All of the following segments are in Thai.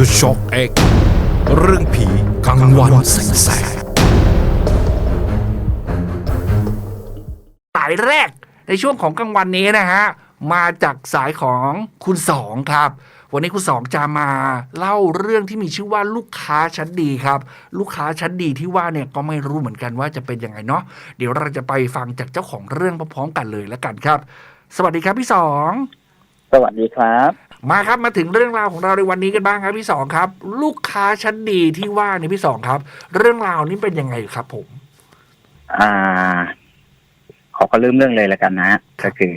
The Shock X เรื่องผีกลางวันแสงแสงสายแรกในช่วงของกลางวันนี้นะฮะ มาจากสายของคุณสองครับ วันนี้คุณสองจะมาเล่าเรื่องที่มีชื่อว่าลูกค้าชั้นดีครับ ลูกค้าชั้นดีที่ว่าเนี่ยก็ไม่รู้เหมือนกันว่าจะเป็นยังไงเนาะเดี๋ยวเราจะไปฟังจากเจ้าของเรื่องพร้อมๆกันเลยแล้วกันครับ สวัสดีครับพี่สอง สวัสดีครับ มาครับมาถึงเรื่องราวของเราในวันนี้กันบ้างครับพี่สองครับ ลูกค้าชั้นดีที่ว่าเนี่ยพี่สองครับ เรื่องราวนี้เป็นยังไงครับ ผม อ่าขอก็เริ่มเรื่องเลยแล้วกันนะก็คือ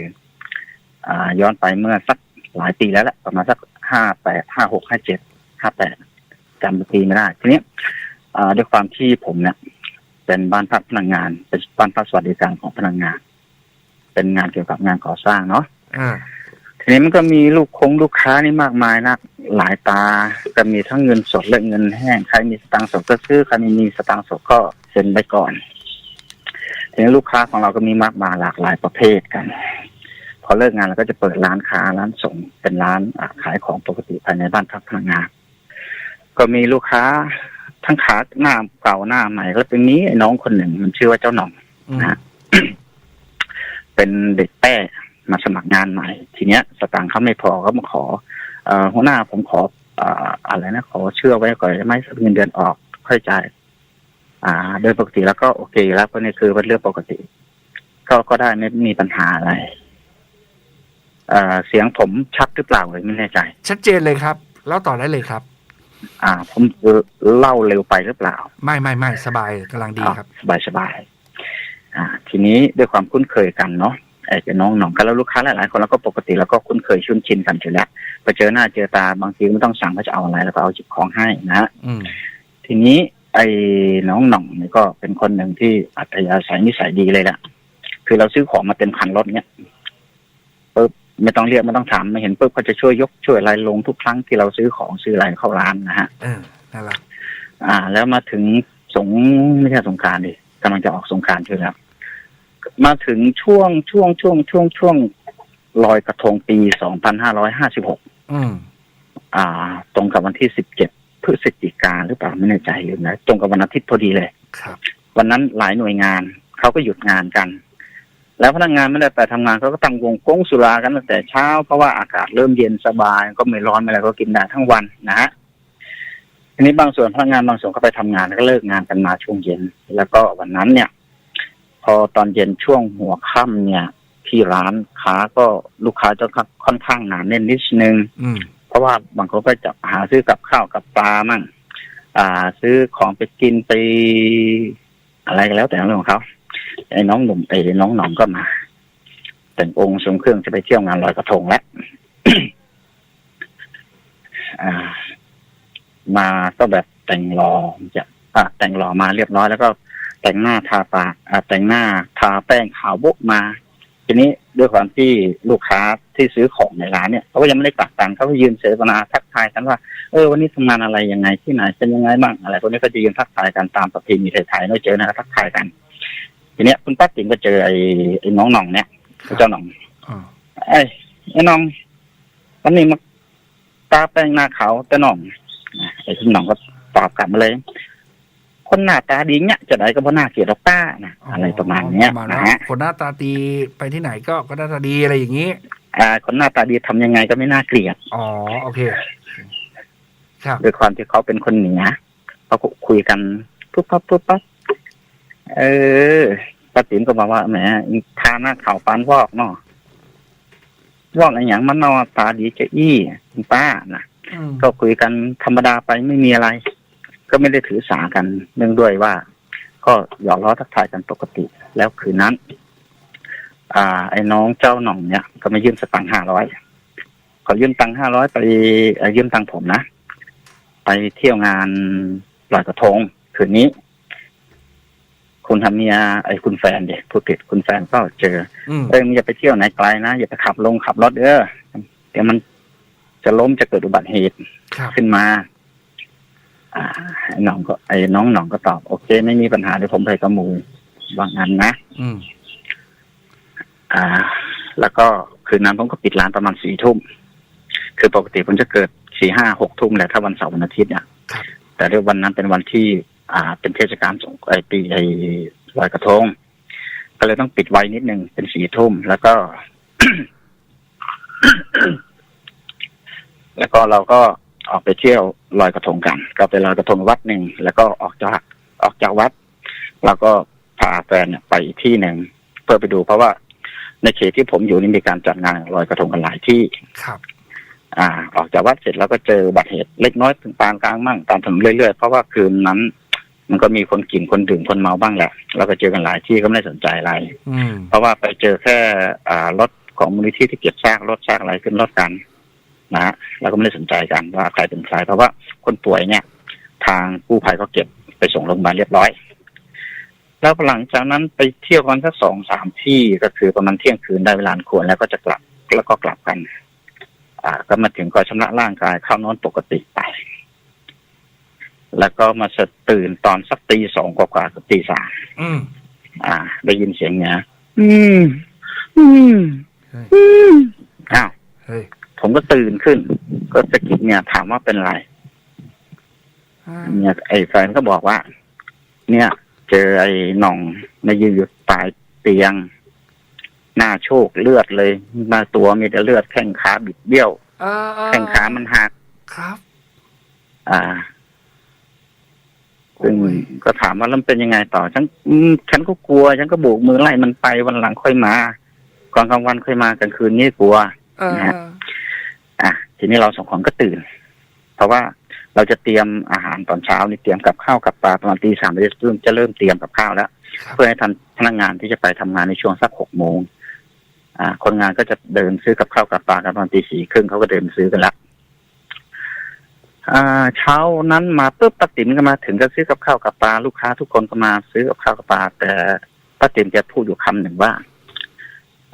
อ่า ย้อนไปเมื่อสักหลายปีแล้วแหละประมาณสักห้าแปดห้าหกห้าเจ็ดห้าแปดจำปีไม่ได้ทีนี้อ่าด้วยความที่ผมเนี่ยเป็นบ้านพักพนักงาน เป็นบ้านพักสวัสดิการของพนักงาน เป็นงานเกี่ยวกับงานก่อสร้างเนาะอ่า ทีนี้มันก็มีลูกคงลูกค้านี่มากมายนะหลายตาก็มีทั้งเงินสดและเงินแห้งใครมีสตางค์สดก็ซื้อใครไม่มีสตางค์สดก็เซ็นไปก่อนทีนี้ลูกค้าของเราก็มีมากมายหลากหลายประเภทกัน พอเลิกงานเราก็จะเปิดร้านค้าร้านส่งเป็นร้านขายของปกติภายในบ้านพักพนักงาน ก็มีลูกค้าทั้งขาหน้าเก่าหน้าใหม่แล้วเป็นนี้ไอ้น้องคนหนึ่งมันชื่อว่าเจ้าหน่องนะเป็นเด็กแป้ มาสมัครงานใหม่ ทีเนี้ยสตางค์เขาไม่พอเขามาขอเอ่อหัวหน้าผมขอเอ่ออะไรนะขอเชื่อไว้ก่อนได้ไหมเงินเดือนออกค่อยจ่ายอ่า โดยปกติแล้วก็โอเค แล้วเพราะนี่คือเป็นเรื่องปกติ ก็ก็ได้ไม่มีปัญหาอะไรเอ่อเสียงผมชัดหรือเปล่าเลยไม่แน่ใจ ชัดเจนเลยครับแล้วต่อได้เลยครับ อ่า ผมเล่าเร็วไปหรือเปล่า ไม่ไม่ไม่สบายกำลังดีครับ สบายสบายๆอ่า ทีนี้ด้วยความคุ้นเคยกันเนาะไอ้ กับน้องหนองกันแล้วลูกค้าหลายๆคนแล้วก็ปกติแล้วก็คุ้นเคยชุ่นชินกันอยู่แล้วไปเจอหน้าเจอตาบางทีไม่ต้องสั่งเขาจะเอาอะไรแล้วก็เอาจิบของให้นะฮะอืมทีนี้ไอ้น้องหน่องนี่ก็เป็นคนหนึ่งที่อัธยาศัยนิสัยดีเลยแหละคือเราซื้อของมาเต็มคันรถเนี้ยปุ๊บไม่ต้องเรียกไม่ต้องถามไม่เห็นปุ๊บเขาจะช่วยยกช่วยอะไรลงทุกครั้งที่เราซื้อของซื้ออะไรเข้าร้านนะฮะเออนั่นแหละอ่า แล้วมาถึงสงไม่ใช่สงกรารดิกำลังจะออกสงกรารใช่ไหมครับ มาถึงช่วงช่วงช่วงช่วงช่วงลอยกระทงปีสองพันห้าร้อยห้าสิบหกอืมอ่า ตรงกับวันที่สิบเจ็ดพฤศจิกาหรือเปล่าไม่แน่ใจอยู่นะตรงกับวันอาทิตย์พอดีเลยครับ วันนั้นหลายหน่วยงานเขาก็หยุดงานกัน แล้วพนักงานไม่ได้ไปทำงานเขาก็ตั้งวงกงสุรากันตั้งแต่เช้าเพราะว่าอากาศเริ่มเย็นสบาย ก็ไม่ร้อนไม่อะไรก็กินได้ทั้งวันนะฮะทีนี้บางส่วนพนักงานบางส่วนก็ไปทำงานแล้วก็เลิกงานกันมาช่วงเย็น แล้วก็วันนั้นเนี่ย พอตอนเย็นช่วงหัวค่ำเนี่ย ที่ร้านค้าก็ลูกค้าจะค่อนข้างหนาแน่นนิดนึงอืม เพราะว่าบางคนก็จะหาซื้อกับข้าวกับปลามั่งอ่า ซื้อของไปกินไป อะไรก็แล้วแต่เรื่องของเขาไอ้น้องหนุ่มไอ้น้องหนองก็มา แต่งองค์ทรงเครื่องจะไปเที่ยวงานลอยกระทงแล้ว อ่า มาก็แบบแต่งรอจะอะแต่งรอมาเรียบร้อยแล้วก็ แต่งหน้าทาปากอะแต่งหน้าทาแป้งขาวโบ๊ะมา ทีนี้ด้วยความที่ลูกค้าที่ซื้อของในร้านเนี่ยเขาก็ยังไม่ได้กลับตังค์เขาก็ยืนเสวนาทักทายกันว่าเออวันนี้ทำงานอะไรยังไงที่ไหนเป็นยังไงบ้างอะไรพวกนี้ก็จะยืนทักทายกันตามประเพณีไทยๆเนาะเจอนะทักทายกัน ทีเนี้ยคุณป้าติ๋มก็เจอไอ้ไอ้น้องหน่องเนี่ยเจ้าหน่องอ่าไอ้ไอ้น้องวันนี้มาตาแป้งหน้าขาวแต่หน่องไอ้คุณหน่องก็ตอบกลับมาเลย คนหน้าตาดีเนี่ยจะได้ก็เพราะหน้าเกลียดหรอกป้านะอะไรประมาณเนี้ยประมาณนะว่าฮะคนหน้าตาดีไปที่ไหนก็ก็หน้าตาดีอะไรอย่างนี้ อ่า คนหน้าตาดีทำยังไงก็ไม่น่าเกลียดอ๋อโอเค ครับ ด้วยความที่เขาเป็นคนเหนือเขาก็คุยกันปุ๊บปั๊บปุ๊บปั๊บเออป้าติ๋มก็บอกว่าแหมทาหน้าขาวปานวอกเนาะวอกอะไรอย่างมันเนอตาดีจะอี้คุณป้านะอืมก็คุยกันธรรมดาไปไม่มีอะไร ก็ไม่ได้ถือสากันเนื่องด้วยว่า ก็หยอกล้อทักทายกันปกติ แล้วคืนนั้น อ่า ไอ้น้องเจ้าหน่องเนี่ย ก็มายืมสตังค์ห้าร้อยขอยืมตังค์ห้าร้อยไปเอ่อยืมตังค์ผมนะ ไปเที่ยวงานลอยกระทงคืนนี้ คุณทำเมียไอ้คุณแฟนเด็กผู้ติดคุณแฟนก็เจออืมเอ้ยมึงอย่าไปเที่ยวไหนไกลนะอย่าไปขับลงขับรถเด้อเดี๋ยวมันจะล้มจะเกิดอุบัติเหตุครับขึ้นมา อ่าไอ้น้องก็ไอ้น้องหน่องก็ตอบโอเค ไม่มีปัญหาเดี๋ยวผมไปกับหมูว่างั้นนะอืม อ่า แล้วก็คืนนั้นผมก็ปิดร้านประมาณสี่ทุ่ม คือปกติผมจะเกิดสี่ห้าหกทุ่มแหละถ้าวันเสาร์วันอาทิตย์เนี่ยครับ แต่เรื่องวันนั้นเป็นวันที่ อ่า เป็นเทศกาลสงไอปีไอลอยกระทง ก็เลยต้องปิดไว้นิดนึงเป็นสี่ทุ่มแล้วก็ แล้วก็เราก็ ออกไปเที่ยวลอยกระทงกัน ก็ไปลอยกระทงวัดหนึ่งแล้วก็ออกจากออกจากวัดเราก็พาแฟนเนี่ยไปอีกที่หนึ่งเพื่อไปดู เพราะว่าในเขตที่ผมอยู่นี่มีการจัดงานลอยกระทงกันหลายที่ครับ อ่า ออกจากวัดเสร็จแล้วก็เจออุบัติเหตุเล็กน้อยถึงปานกลางมั่งตามถนนเรื่อยๆเพราะว่าคืนนั้น มันก็มีคนกินคนดื่มคนเมาบ้างแหละเราก็เจอกันหลายที่ก็ไม่ได้สนใจอะไรอืมเพราะว่าไปเจอแค่ อ่ารถของมูลนิธิที่เก็บซากรถซากอะไรขึ้นรถกัน นะฮะเราก็ไม่ได้สนใจกันว่าใครเป็นใคร เพราะว่าคนป่วยเนี่ย ทางกู้ภัยก็เก็บไปส่งโรงพยาบาลเรียบร้อย แล้วหลังจากนั้นไปเที่ยวกันสักสองสามที่ก็คือประมาณเที่ยงคืนได้เวลาอันควรแล้วก็จะกลับแล้วก็กลับกัน อ่า ก็มาถึงก็ชำระร่างกายเข้านอนปกติไป แล้วก็มาสะตื่นตอนสักตีสองกว่าๆกับตีสามอืมอ่า ได้ยินเสียงเนี้ยอืม อืมเฮ้ยอืมอ้าวเฮ้ย ผมก็ตื่นขึ้น ก็สะกิดเนี่ย ถามว่าเป็นไรอ่าเนี่ย ไอ้แฟนก็บอกว่า เนี่ย เจอไอ้หน่องในยืนอยู่ปลายเตียง หน้าโชคเลือดเลยมาตัวมีแต่เลือดแข้งขาบิดเบี้ยวเออเออแข้งขามันหักครับ อ่าซึ่งโอ้ยก็ถามว่าแล้วมันเป็นยังไงต่อ ฉันอืมฉันก็กลัว ฉันก็โบกมือไล่มันไปวันหลังค่อยมาก่อนกลางวันค่อยมากลางคืนนี่กลัวเออนะฮะอะที นี้เราสองคนก็ตื่น เพราะว่าเราจะเตรียมอาหารตอนเช้านี่เตรียมกับข้าวกับปลาประมาณตีสามเราจะเริ่มจะเริ่มเตรียมกับข้าวแล้วครับเพื่อให้ทันพนักงานที่จะไปทำงานในช่วงสักหกโมงอ่า คนงานก็จะเดินซื้อกับข้าวกับปลากันประมาณตีสี่ครึ่งเขาก็เดินซื้อกันละอ่าเช้านั้นมาปุ๊บป้าติ๋มก็มาถึงก็ซื้อกับข้าวกับปลาลูกค้าทุกคนก็มาซื้อกับข้าวกับปลาแต่ป้าติ๋มแกพูดอยู่คำหนึ่งว่า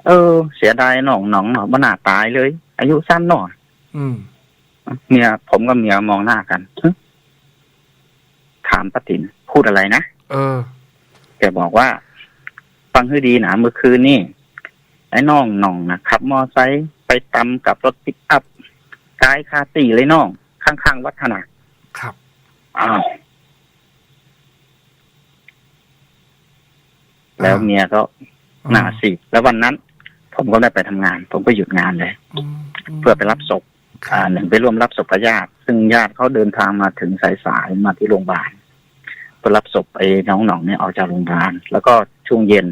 เออ เสียดายหน่องหนองหนอมันน่าตายเลย อายุสั้นหน่อย อืมเมียผมกับเมียมองหน้ากันฮึถามป้าติ๋มพูดอะไรนะเออแกบอกว่า ฟังให้ดีนะเมื่อคืนนี่ไอ้น้องหน่องนะขับ มอไซค์ไปตำกับรถปิกอัพกายคาตีเลยน้อง ข้างๆวัฒนะครับอ้าวแล้วเมียก็หน้าสีบแล้ววันนั้น ผมก็ได้ไปทำงาน ผมก็หยุดงานเลยอืมมเพื่อไปรับศพค อ่าหนึ่งไปร่วมรับศพญาติ ซึ่งญาติเขาเดินทางมาถึงสายๆมาที่โรงพยาบาลเพื่อรับศพไอ้น้องหนองเนี่ยออกจากโรงพยาบาลแล้วก็ช่วงเย็น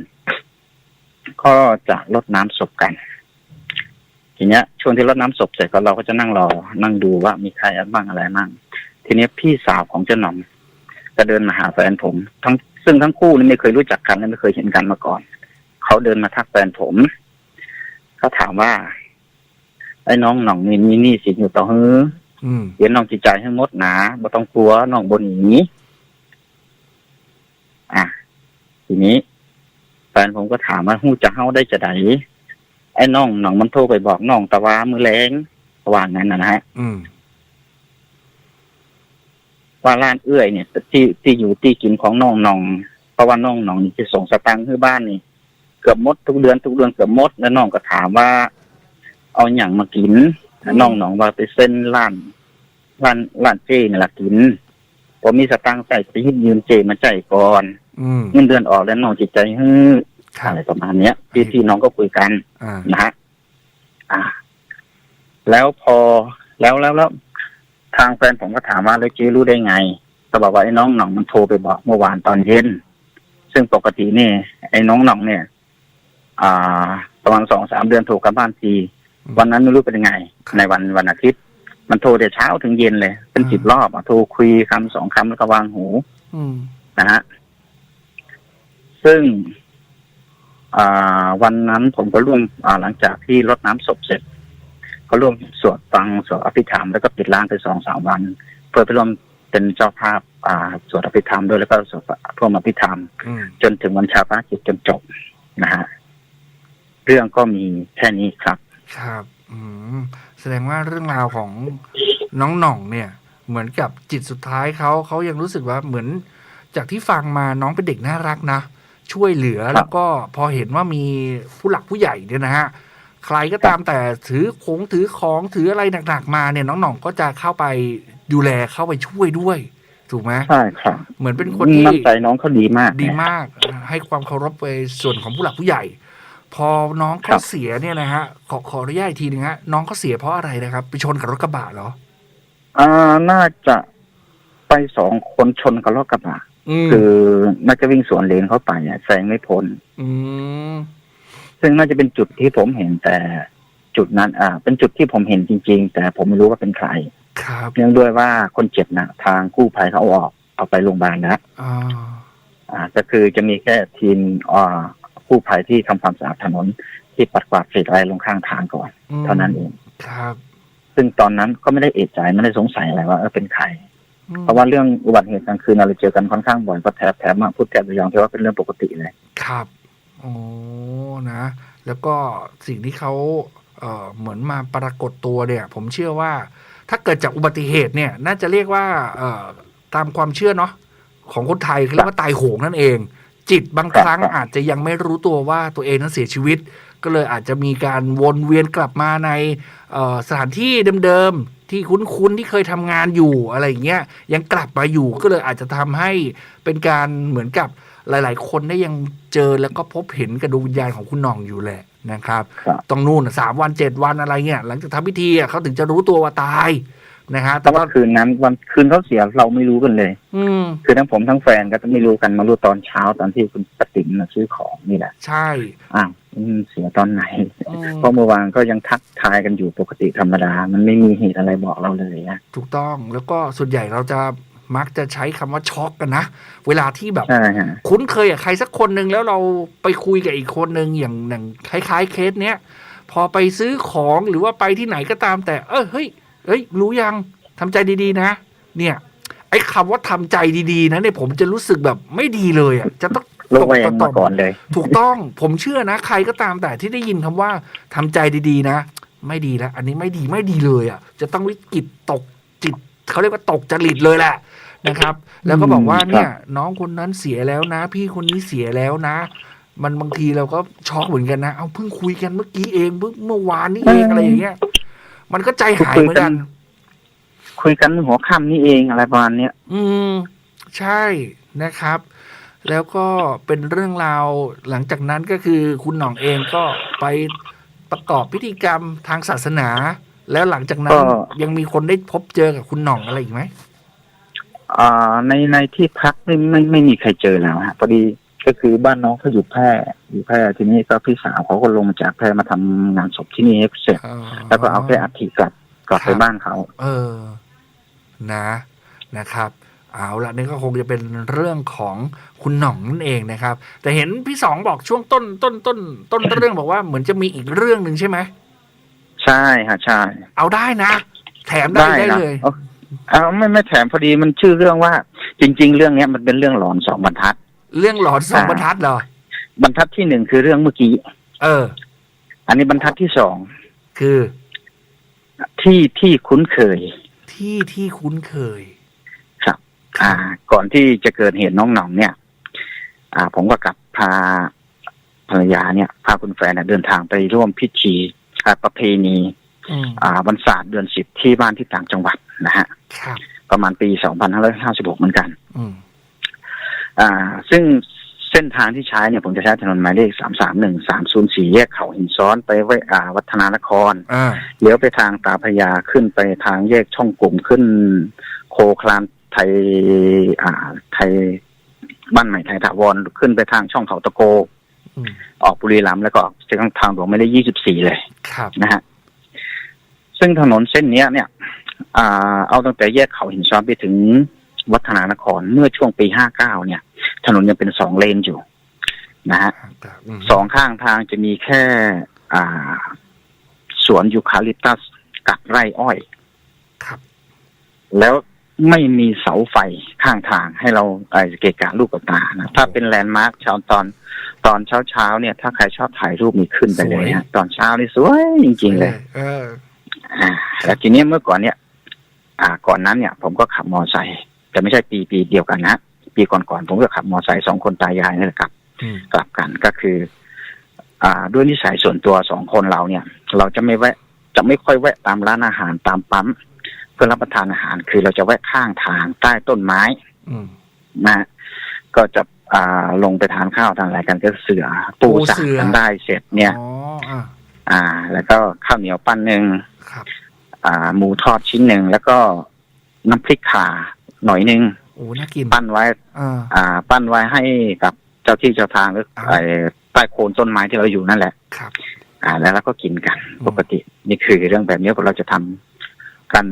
ก็จะรดน้ำศพกัน ทีเนี้ย ช่วงที่รดน้ำศพเสร็จก็เราก็จะนั่งรอ นั่งดูว่ามีใครบ้างอะไรบ้างทีเนี้ยพี่สาวของเจ้าหนองก็เดินมาหาแฟนผม ทั้งซึ่งทั้งคู่นี่ไม่เคยรู้จักกันและไม่เคยเห็นกันมาก่อน เขาเดินมาทักแฟนผมเขาถามว่า ไอ้น้องหน่องมีมีหนี้สินอยู่ต่อฮืออืมเดี๋ยวน้องจิตใจให้หมดหนาบ่ต้องกลัวน้องบนหนีอะ ทีนี้แฟนผมก็ถามว่าหู้จะเฮาได้จะไดไอ้น้องน้องมันโทรไปบอกน้องตะวามือแรงว่างั้นนะนะฮะอืมว่าร้านเอื้อยเนี่ยที่ที่อยู่ที่กินของน้องน้องเพราะว่าน้องน้องนี่จะส่งสตังค์ให้บ้านนี่ เกือบหมดทุกเดือนทุกเดือนเกือบหมดแล้วน้องก็ถามว่า เอาอย่างมากินแล้วน้องน้องว่าไปเส้นร้านร้านร้านเจนี่แหละกินผมมีสตังค์ใส่ไปยืมยืมเจมาจ่ายก่อนอืมเงินเดือนออกแล้วน้องจิตใจฮือครับอะไรประมาณเนี้ยพี่พี่น้องก็คุยกันอ่านะฮะอ่า แล้วพอแล้วแล้วแล้วทางแฟนผมก็ถามว่าแล้วเจ๊รู้ได้ไงก็บอกว่าไอ้น้องหน่องมันโทรไปบอกเมื่อวานตอนเย็น ซึ่งปกตินี่ ไอ้น้องหน่องเนี่ย อ่า ประมาณสองสามเดือนโทรกลับบ้านที วันนั้นไม่รู้เป็นยังไง ในวันวันอาทิตย์ มันโทรแต่เช้าถึงเย็นเลย เป็นสิบรอบอะโทรคุยคำสองคำแล้วก็วางหูอืมนะฮะซึ่งอ่าวันนั้นผมก็ร่วมอ่าหลังจากที่รดน้ำศพเสร็จ ก็ร่วมสวดฟังสวดอภิธรรมแล้วก็ปิดร้านไปสองสามวัน เพื่อไปร่วมเป็นเจ้าภาพอ่าสวดอภิธรรมด้วยแล้วก็สวดร่วมอภิธรรมอืมจนถึงวันชาปนกิจจนจบนะฮะเรื่องก็มีแค่นี้ครับ ครับ อืม แสดงว่าเรื่องราวของน้องหน่องเนี่ย เหมือนกับจิตสุดท้ายเขาเขายังรู้สึกว่าเหมือนจากที่ฟังมาน้องเป็นเด็กน่ารักนะ ช่วยเหลือครับแล้วก็พอเห็นว่ามีผู้หลักผู้ใหญ่เนี่ยนะฮะ ใครก็ตามแต่ถือของถือของถืออะไรหนักๆมาเนี่ยน้องหน่องก็จะเข้าไปดูแลเข้าไปช่วยด้วย ถูกไหมใช่ครับเหมือนเป็นคนที่น้ำใจน้องเขาดีมาก ดีนะมาก ให้ความเคารพไปส่วนของผู้หลักผู้ใหญ่ พอน้องครัเขาบเสียเนี่ยนะฮะขอขออนุญาตอีกทีหนึงฮะน้องเขาเสียเพราะอะไรนะครับ ไปชนกับรถกระบะเหรอ อ่าน่าจะไปสองคนชนกับรถกระบะอืมคือน่าจะวิ่งสวนเลนเข้าไปอะแซงไม่พ้น อืมซึ่งน่าจะเป็นจุดที่ผมเห็นแต่จุดนั้น อ่า เป็นจุดที่ผมเห็นจริง ๆ แต่ผมไม่รู้ว่าเป็นใคร ครับเนื่องด้วยว่าคนเจ็บนะทางกู้ภัยเขาเอาออกเอาไปโรงพยาบาลแล้วอ่าอ่า ก็คือจะมีแค่ทีมอ่า กู้ภัยที่ทำความสะอาดถนนที่ปัดกวาดเศษอะไรลงข้างทางก่อนอืมเท่านั้นเองครับ ซึ่งตอนนั้นก็ไม่ได้เอะใจไม่ได้สงสัยอะไรว่าเออเป็นใครอืมเพราะว่าเรื่องอุบัติเหตุกลางคืนเราเจอกันค่อนข้างบ่อยก็แถบแถบมาพูดแถบระยองที่ว่าเป็นเรื่องปกติเลย ครับโอ้นะ แล้วก็สิ่งที่เขาเอ่อเหมือนมาปรากฏตัวเนี่ย ผมเชื่อว่า ถ้าเกิดจากอุบัติเหตุเนี่ย น่าจะเรียกว่า เอ่อตามความเชื่อเนาะของคนไทยเขาเรียกว่าตายโหงนั่นเอง จิตบางครั้งครับอาจจะยังไม่รู้ตัวว่าตัวเองนั้นเสียชีวิต ก็เลยอาจจะมีการวนเวียนกลับมาในเอ่อสถานที่เดิมๆที่คุ้นๆที่เคยทำงานอยู่อะไรอย่างเงี้ยยังกลับมาอยู่ก็เลยอาจจะทำให้เป็นการเหมือนกับหลาย ๆ คนได้ยังเจอแล้วก็พบเห็นกับดวงวิญญาณของคุณหน่องอยู่แหละนะครับครับต้องนู่นน่ะสามวันเจ็ดวันอะไรเงี้ยหลังจากทำพิธีอะเขาถึงจะรู้ตัวว่าตาย นะฮะแต่แต่ว่าว่าคืนนั้นวันคืนเขาเสียเราไม่รู้กันเลย อืม คือทั้งผมทั้งแฟนก็จะไม่รู้กันมารู้ตอนเช้าตอนที่คุณปติ๋มมาซื้อของนี่แหละใช่อ้าวอืมเสียตอนไหน อืมเพราะเมื่อวานก็ยังทักทายกันอยู่ปกติธรรมดา มันไม่มีเหตุอะไรบอกเราเลยนะ ถูกต้องแล้วก็ส่วนใหญ่เราจะมักจะใช้คำว่าช็อกกันนะ เวลาที่แบบ ใช่ฮะ คุ้นเคยกับใครสักคนหนึ่งแล้วเราไปคุยกับอีกคนหนึ่งอย่างอย่างคล้าย ๆ เคสเนี้ยพอไปซื้อของหรือว่าไปที่ไหนก็ตามแต่ เออเฮ้ย เฮ้ย รู้ยังทำใจดีๆ นะ เนี่ย ไอ้คำว่าทำใจดีๆนะเนี่ยผมจะรู้สึกแบบไม่ดีเลยอะจะต้องโลกแวงมาก่อนเลย ถูกต้องผมเชื่อนะ ใครก็ตามแต่ที่ได้ยินคำว่าทำใจดีๆ นะ ไม่ดีแล้ว อันนี้ไม่ดีไม่ดีเลยอะ จะต้องวิกฤตตกจิตเขาเรียกว่าตกจริตเลยแหละนะครับ แล้วก็บอกว่าอืมเนี่ยครับน้องคนนั้นเสียแล้วนะ พี่คนนี้เสียแล้วนะ มันบางทีเราก็ช็อกเหมือนกันนะ เอาเพิ่งคุยกันเมื่อกี้เองเพิ่งเมื่อวานนี้เองอะไรอย่างเงี้ย มันก็ใจหายเหมือนกัน คุยกันหัวค่ำนี่เองอะไรประมาณเนี้ยอืม ใช่นะครับ แล้วก็เป็นเรื่องราวหลังจากนั้นก็คือคุณหน่องเองก็ไปประกอบพิธีกรรมทางศาสนา แล้วหลังจากนั้นก็ยังมีคนได้พบเจอกับคุณหน่องอะไรอีกไหมอ่าในในที่พักไม่ไม่ไม่มีใครเจอแล้วฮะพอดี ก็คือบ้านน้องเขาอยู่แพร่อยู่แพร่ทีนี้ก็พี่สาวเขาก็ลงมาจากแพร่มาทำงานศพที่นี่ให้เสร็จ แล้วก็เอาแค่อัฐิกลับกลับไปบ้านเขา เออ นะนะครับเอาละนี่ก็คงจะเป็นเรื่องของคุณหน่องนั่นเองนะครับ แต่เห็นพี่สองบอกช่วงต้นต้นต้น ต้นเรื่องบอกว่าเหมือนจะมีอีกเรื่องหนึ่งใช่ไหมใช่ฮะใช่ เอาได้นะ แถมได้ได้นะเลยเอาเอาไม่ไม่แถมพอดีมันชื่อเรื่องว่า จริง ๆ เรื่องเนี้ยมันเป็นเรื่องหลอนสองบรรทัด เรื่องหลอนสองบรรทัดเหรอ บรรทัดที่หนึ่งคือเรื่องเมื่อกี้ เออ อันนี้บรรทัดที่สองคือ ที่ที่คุ้นเคย ที่ที่คุ้นเคย ครับ อ่า ก่อนที่จะเกิดเหตุน้องหน่องเนี่ย อ่า ผมก็กลับพาภรรยาเนี่ย พาคุณแฟนเนยเดินทางไปร่วมพิธีอ่าประเพณีอืมอ่าวันศาสตร์เดือนสิบที่บ้านที่ต่างจังหวัดนะฮะครับประมาณปีสองพันห้าร้อยห้าสิบหกเหมือนกัน อืม อ่า ซึ่งเส้นทางที่ใช้เนี่ยผมจะใช้ถนนหมายเลขสามสามหนึ่งสามศูนย์สี่แยกเขาหินซ้อนไปไว้อ่าวัฒนานครอ่าเลี้ยวไปทางตาพระยาขึ้นไปทางแยกช่องกลุ่มขึ้น โคคลานไทยอ่า ไทยบ้านใหม่ไทยถาวรขึ้นไปทางช่องเขาตะโกอืมออกบุรีรัมย์แล้วก็ออกทางทางหลวงไม่ได้ยี่สิบสี่เลยครับนะฮะซึ่งถนนเส้นเนี้ยเนี่ย อ่า เอาตั้งแต่แยกเขาหินซ้อนไปถึง วัฒนานครเมื่อช่วงปีห้าเก้าเนี่ย ถนนยังเป็นสองเลนอยู่นะฮะมสองข้างทางจะมีแค่อ่า สวนยูคาลิปตัสกับไร่อ้อยครับ แล้วไม่มีเสาไฟข้างทางให้เราไอ้เกะกะลูกกับตานะถ้าเป็นแลนด์มาร์คเช้าตอนตอนเช้าเช้าๆเนี่ย ถ้าใครชอบถ่ายรูปมีขึ้นไปเลยฮะตอนเช้านี่สวยจริง ๆ เลยเออ อ่า แล้วทีเนี้ยเมื่อก่อนเนี่ย อ่า ก่อนนั้นเนี่ย ผมก็ขับมอไซค์ แต่ไม่ใช่ปีปีเดียวกันนะปีก่อนๆผมก็ขับมอไซค์สองคนตายายนี่แหละครับอืมกลับกันก็คือ อ่าด้วยนิสัยส่วนตัวสองคนเราเนี่ย เราจะไม่แวะจะไม่ค่อยแวะตามร้านอาหารตามปั๊มเพื่อรับประทานอาหารคือเราจะแวะข้างทางใต้ต้นไม้อืมนะก็จะอ่าลงไปทานข้าวทานอะไรกันก็เสือปูปูสักเสือกันได้เสร็จเนี่ยอ๋ออะอ่า แล้วก็ข้าวเหนียวปั้นหนึ่งครับอ่า หมูทอดชิ้นหนึ่งแล้วก็น้ำพริกข่า หน่อยหนึ่งโอ้น่ากินปั้นไว้ อ่า อ่า ปั้นไว้ให้กับเจ้าที่เจ้าทางหรืออ่าไอ้ใต้โคนต้นไม้ที่เราอยู่นั่นแหละ ครับ อ่า แล้วเราก็กินกันอืมปกตินี่คือเรื่องแบบนี้เราจะทำกัน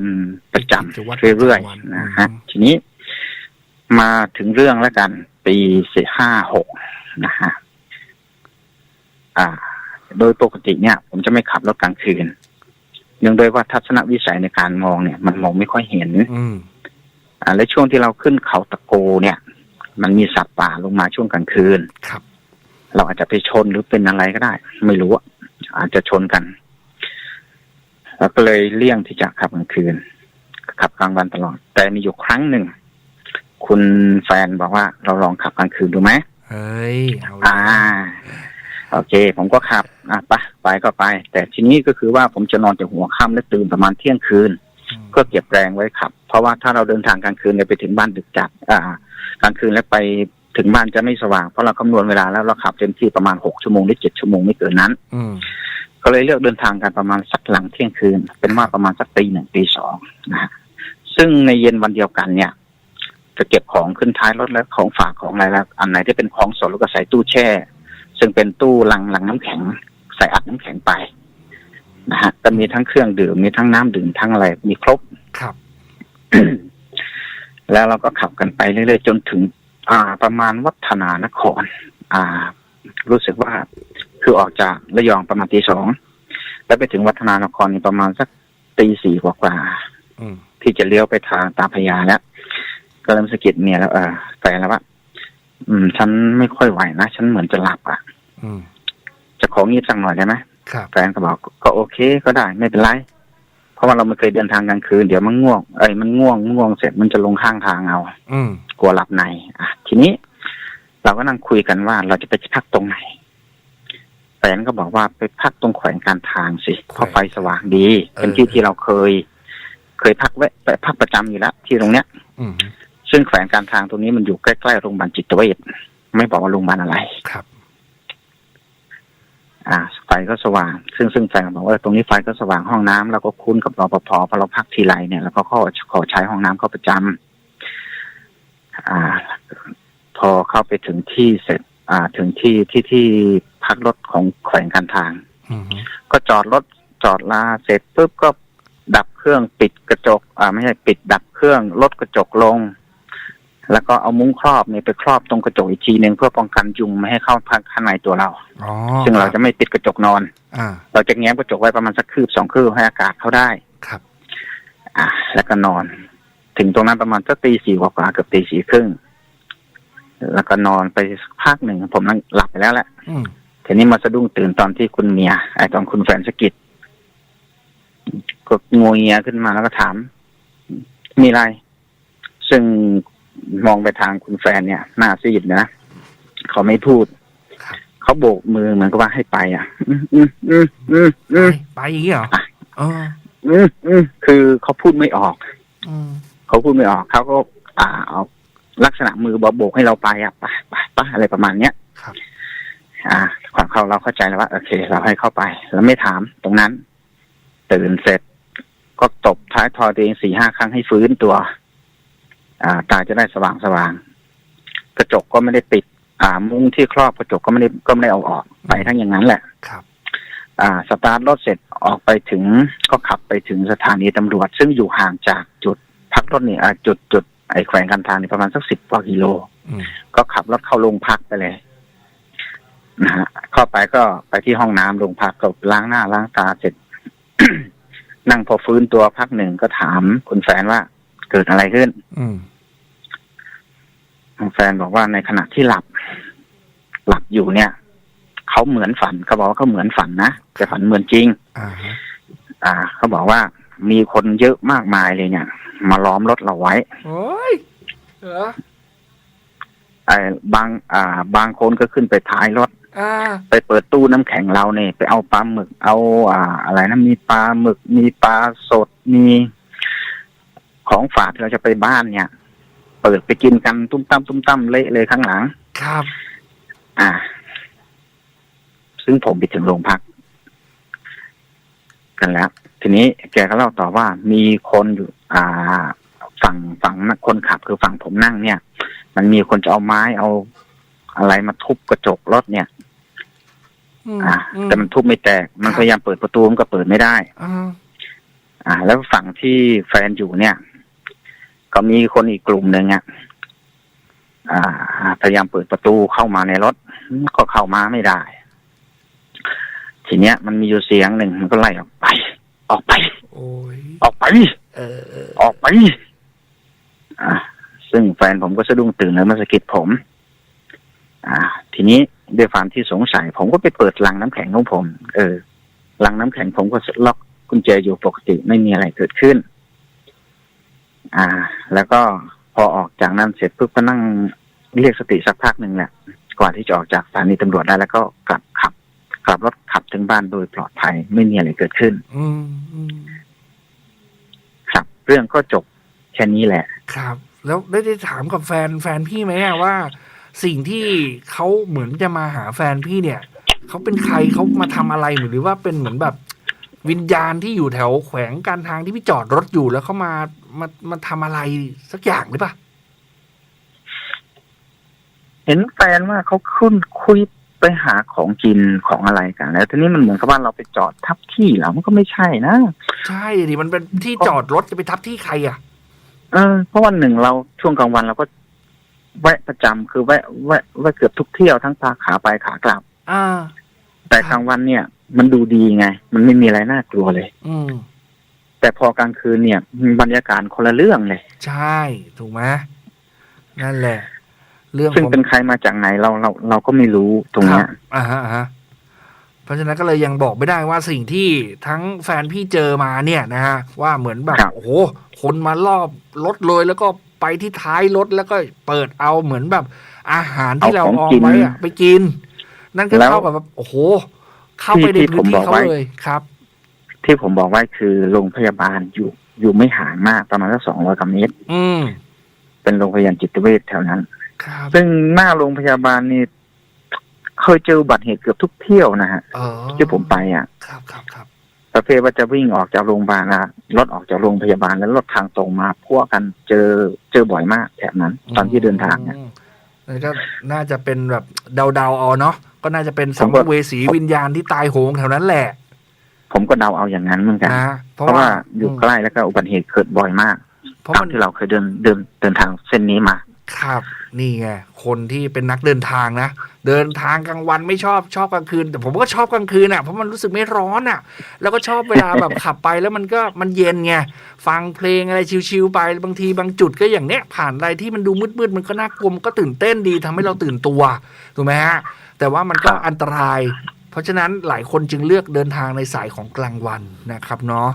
ประจกิจวัตรำเรื่อยประจำวันๆนะฮะอืมทีนี้มาถึงเรื่องแล้วกัน ปีสี่ห้าหกนะฮะอ่า โดยปกติเนี่ย ผมจะไม่ขับรถกลางคืนเนื่องด้วยว่าทัศนวิสัยในการมองเนี่ย มันมองไม่ค่อยเห็น อืมอ่าและช่วงที่เราขึ้นเขาตะโกเนี่ย มันมีสัตว์ป่าลงมาช่วงกลางคืนครับ เราอาจจะไปชนหรือเป็นอะไรก็ได้ ไม่รู้อะอาจจะชนกันแล้วก็เลยเลี่ยงที่จะขับกลางคืน ขับกลางวันตลอด แต่มีอยู่ครั้งหนึ่ง คุณแฟนบอกว่าเราลองขับกลางคืนดูไหมเฮ้ยเอาละอ่า โอเค ผมก็ขับ อะไปไปก็ไป แต่ทีนี้ก็คือว่าผมจะนอนจากหัวค่ำและตื่นประมาณเที่ยงคืนมเพื่อเก็บแรงไว้ขับ เพราะว่าถ้าเราเดินทางกลางคืนเนี่ยไปถึงบ้านดึกจัดอ่ากลางคืนแล้วไปถึงบ้านจะไม่สว่างเพราะเราคำนวณเวลาแล้วเราขับเต็มที่ประมาณหกชั่วโมงหรือเจ็ดชั่วโมงไม่เกินนั้นอืมก็เลยเลือกเดินทางกันประมาณสักหลังเที่ยงคืน เป็นว่าประมาณสักตีหนึ่งตีสองนะฮะซึ่งในเย็นวันเดียวกันเนี่ยจะเก็บของขึ้นท้ายรถแล้วของฝากของอะไรแล้วอันไหนที่เป็นของสดแล้วก็ใส่ตู้แช่ ซึ่งเป็นตู้ลังลังน้ำแข็ง ใส่อัดน้ำแข็งไปนะฮะก็มีทั้งเครื่องดื่มมีทั้งน้ำดื่มทั้งอะไรมีครบครับ แล้วเราก็ขับกันไปเรื่อยๆจนถึง อ่า ประมาณวัฒนานคร อ่า รู้สึกว่าคือออกจากระยองประมาณตีสองแล้วไปถึงวัฒนานครนี่ประมาณสักตีสี่กว่าๆอืมที่จะเลี้ยวไปทางตาพระยาแล้วก็เริ่มสะกิดเมียแล้วเออแฟนแล้วว่าอืม ฉันไม่ค่อยไหวนะ ฉันเหมือนจะหลับอะอืมจะของีบสักหน่อยได้ไหมครับแฟนก็บอกก็โอเคก็ได้ไม่เป็นไรเพ ราะว่าเราไม่เคยเดินทางกลางคืนเดี๋ยวมันง่วงเอ้ยมันง่วงง่วงเสร็จมันจะลงข้างทางเอา อืมกลัวหลับใน อะ ทีนี้ เราก็นั่งคุยกันว่าเราจะไปพักตรงไหนแฟนก็บอกว่าไปพักตรงแขวงการทางสิเพราะไฟสว่างดี เป็นที่ที่เราเคย เคยพักแวะไปพักประจำอยู่แล้วที่ตรงเนี้ย อืมซึ่งแขวงการทางตรงนี้มันอยู่ใกล้ๆโรงพยาบาลจิตเวชไม่บอกว่าโรงพยาบาลอะไรครับ อ่าไฟก็สว่าง ซึ่งซึ่งแฟนก็บอกว่าตรงนี้ไฟก็สว่างห้องน้ำเราก็คุ้นกับรปภพอเราพักทีไรเนี่ยเราก็ขอขอใช้ห้องน้ำเข้าประจำอ่า พอเข้าไปถึงที่เสร็จ อ่า ถึงที่ที่ที่พักรถของแขวงการทางอืมก็จอดรถจอดลาเสร็จปุ๊บก็ดับเครื่องปิดกระจก อ่า ไม่ใช่ปิดดับเครื่องลดกระจกลง แล้วก็เอามุ้งครอบเนี่ยไปครอบตรงกระจกอีกทีหนึ่งเพื่อป้องกันยุงไม่ให้เข้าพักข้างในตัวเราอ๋อซึ่งเราจะไม่ปิดกระจกนอนอ่าเราจะแง้มกระจกไว้ประมาณสักคืบสองคืบให้อากาศเข้าได้ครับ อ่า แล้วก็นอน ถึงตรงนั้นประมาณสักตีสี่กว่าๆเกือบตีสี่ครึ่งแล้วก็นอนไปสักพักหนึ่งผมนั่งหลับไปแล้วแหละอืมทีนี้มาสะดุ้งตื่นตอนที่คุณเมียไอ้ตอนคุณแฟนสะกิดก็งวงเงียขึ้นมาแล้วก็ถาม มีอะไร ซึ่ง มองไปทางคุณแฟนเนี่ย หน้าซีดนะเขาไม่พูดครับเขาโบกมือเหมือนกับว่าให้ไป อะ อืมอืมอืมอืมอืมไปไปอย่างนี้เหรออะเอออืมอืมคือเขาพูดไม่ออกอืมเขาพูดไม่ออกเขาก็ อ่าเอาลักษณะมือโบกให้เราไปอะไปไปไปอะไรประมาณเนี้ยครับอ่าความเขาเราเข้าใจแล้วว่าโอเค เราให้เข้าไป แล้วไม่ถามตรงนั้น ตื่นเสร็จ ก็ตบท้ายทอยตัวเองสี่ห้าครั้งให้ฟื้นตัว อ่าตาจะได้สว่างสว่างกระจกก็ไม่ได้ปิดอ่ามุ้งที่ครอบกระจกก็ไม่ได้ก็ไม่ได้เอาออกไปทั้งอย่างนั้นแหละครับ อ่า สตาร์ทรถเสร็จออกไปถึงก็ขับไปถึงสถานีตำรวจ ซึ่งอยู่ห่างจากจุดพักรถนี่อ่าจุดจุดไอ้แขวงการทางนี่ประมาณสักสิบกว่ากิโลอืมก็ขับรถเข้าโรงพักไปเลยนะฮะเข้าไปก็ไปที่ห้องน้ำโรงพักก็ล้างหน้าล้างตาเสร็จ นั่งพอฟื้นตัวพักหนึ่งก็ถามคุณแฟนว่าเกิดอะไรขึ้น อืมคุณ แฟนบอกว่าในขณะที่หลับ หลับอยู่เนี่ยเขาเหมือนฝันเขาบอกว่าเขาเหมือนฝันนะแต่ฝันเหมือนจริงอ่าฮะอ่าเขาบอกว่ามีคนเยอะมากมายเลยเนี่ย มาล้อมรถเราไว้โอ้ยเหรอไอ้บาง อ่า บางคนก็ขึ้นไปท้ายรถอ่าไปเปิดตู้น้ำแข็งเราเนี่ยไปเอาปลาหมึกเอา อ่า อะไรนะมีปลาหมึก มีปลาสดมีของฝากที่เราจะไปบ้านเนี่ย เปิดไปกินกันตุ้มตั้มตุ้มตั้มเละเลยข้างหลัง ครับ อ่า ซึ่งผมไปถึงโรงพัก กันแล้ว ทีนี้แกก็เล่าต่อว่ามีคนอยู่ อ่า ฝั่งฝั่งคนขับคือฝั่งผมนั่งเนี่ย มันมีคนจะเอาไม้เอาอะไรมาทุบกระจกรถเนี่ยอืมอ่าอืมแต่มันทุบไม่แตก มันครับพยายามเปิดประตูมันก็เปิดไม่ได้อ่าอ่าแล้วฝั่งที่แฟนอยู่เนี่ย ก็มีคนอีกกลุ่มหนึ่งอะอ่าพยายามเปิดประตูเข้ามาในรถ ก็เข้ามาไม่ได้ ทีเนี้ย มันมีอยู่เสียงหนึ่งมันก็ไล่ออกไป ออกไปโอ้ยออกไปเออเออออกไปอ่าซึ่งแฟนผมก็สะดุ้งตื่นแล้วมาสะกิดผม อ่า ทีนี้ด้วยความที่สงสัย ผมก็ไปเปิดลังน้ำแข็งของผม เออลังน้ำแข็งผมก็ล็อกกุญแจอยู่ปกติไม่มีอะไรเกิดขึ้น อ่า แล้วก็พอออกจากนั้นเสร็จปุ๊บก็นั่งเรียกสติสักพักหนึ่งแหละกว่าที่จะออกจากสถานีตำรวจได้แล้วก็กลับขับกลับรถขับถึงบ้านโดยปลอดภัยไม่มีอะไรเกิดขึ้นอืมอืมครับ เรื่องก็จบแค่นี้แหละ ครับ แล้วได้ได้ถามกับแฟนแฟนพี่ไหมอะว่า สิ่งที่เขาเหมือนจะมาหาแฟนพี่เนี่ยเขาเป็นใครเขามาทำอะไรหรือว่าเป็นเหมือนแบบ วิญญาณที่อยู่แถวแขวงการทางที่พี่จอดรถอยู่แล้วเขามา มามาทำอะไรสักอย่างหรือเปล่าเห็นแฟนว่าเขาขึ้นคุยไปหาของกินของอะไรกัน แล้วทีนี้มันเหมือนกับว่าเราไปจอดทับที่เรามันก็ไม่ใช่นะ ใช่ดิมันเป็นที่จอดรถจะไปทับที่ใครอะ เออเพราะวันหนึ่งเราช่วงกลางวันเราก็ แวะประจำคือแวะแวะแวะเกือบทุกเที่ยวทั้งพาขาไปขากลับ อ่า แต่กลางวันเนี่ย มันดูดีไง มันไม่มีอะไรน่ากลัวเลย อืม แต่พอกลางคืนเนี่ยบรรยากาศคนละเรื่องเลย ใช่ถูกไหมนั่นแหละ เรื่องซึ่งผมเป็นใครมาจากไหนเราเราเราก็ไม่รู้ตรงเนี้ยคบอ่าฮะอ่าฮะเพราะฉะนั้นก็เลยยังบอกไม่ได้ว่าสิ่งที่ทั้งแฟนพี่เจอมาเนี่ยนะฮะว่าเหมือนแบบครับโอ้โหคนมารอบรถเลยแล้วก็ไปที่ท้ายรถแล้วก็เปิดเอาเหมือนแบบ อาหารที่เราเอาไว้อะไปกิน นั่นก็แล้วเท่ากับแบบโอ้โห เข้าไปในที่พื้นผมที่บอกเขาไว้เลยครับ ที่ผมบอกว่าคือโรงพยาบาลอยู่อยู่ไม่ห่างมากประมาณสักสองร้อยกว่าเมตรอืมเป็นโรงพยาบาลจิตเวชแถวนั้น ครับซึ่งหน้าโรงพยาบาลนี่เคยเจออุบัติเหตุเกือบทุกเที่ยวนะฮะเออที่ผมไปอะ ครับครับครับประเภทว่าจะวิ่งออกจากโรงพยาบาลนะรถออกจากโรงพยาบาลแล้วรถทางตรงมาพวกกันเจอเจอบ่อยมากแถบนั้น ตอนที่เดินทางเนี่ย อืมนั่นก็น่าจะเป็นแบบเดาๆเอาเนาะก็น่าจะเป็นผสัมมก็ภเวสีวิญญาณที่ตายโหงแถวนั้นแหละ ผมก็เดาเอาอย่างนั้นเหมือนกัน นะเพราะว่าอยู่ใกล้แล้วก็อุบัติเหตุเกิดบ่อยมากเพราะตามมันที่เราเคยเดินเดินเดินทางเส้นนี้มา ครับ นี่ไงคนที่เป็นนักเดินทางนะ เดินทางกลางวันไม่ชอบชอบกลางคืน แต่ผมก็ชอบกลางคืนอะเพราะมันรู้สึกไม่ร้อนอะ แล้วก็ชอบเวลาแบบ ขับไปแล้วมันก็มันเย็นไงฟังเพลงอะไรชิวๆไปบางทีบางจุดก็อย่างเนี้ยผ่านอะไรที่มันดูมืดๆมันก็น่ากลัวมันก็ตื่นเต้นดีทำให้เราตื่นตัวถูกไหมฮะแต่ว่ามันก็ครับ อันตราย เพราะฉะนั้นหลายคนจึงเลือกเดินทางในสายของกลางวันนะครับเนาะ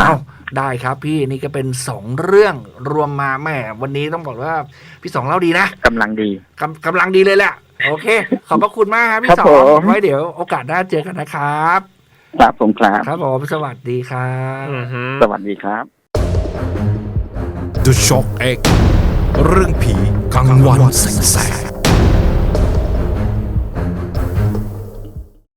อ้าวได้ครับพี่นี่ก็เป็นสองเรื่องรวมมาแหม่วันนี้ต้องบอกว่าพี่สองเล่าดีนะกำลังดี กำกำลังดีเลยแหละโอเค ขอบพระคุณมากครับครัพี่บสองผมไว้เดี๋ยวโอกาสหน้าเจอกันนะครับ ครับผมครับ ครับผมสวัสดีครับสวัสดีครับ The Shock X เรื่องผีกลางวันแสง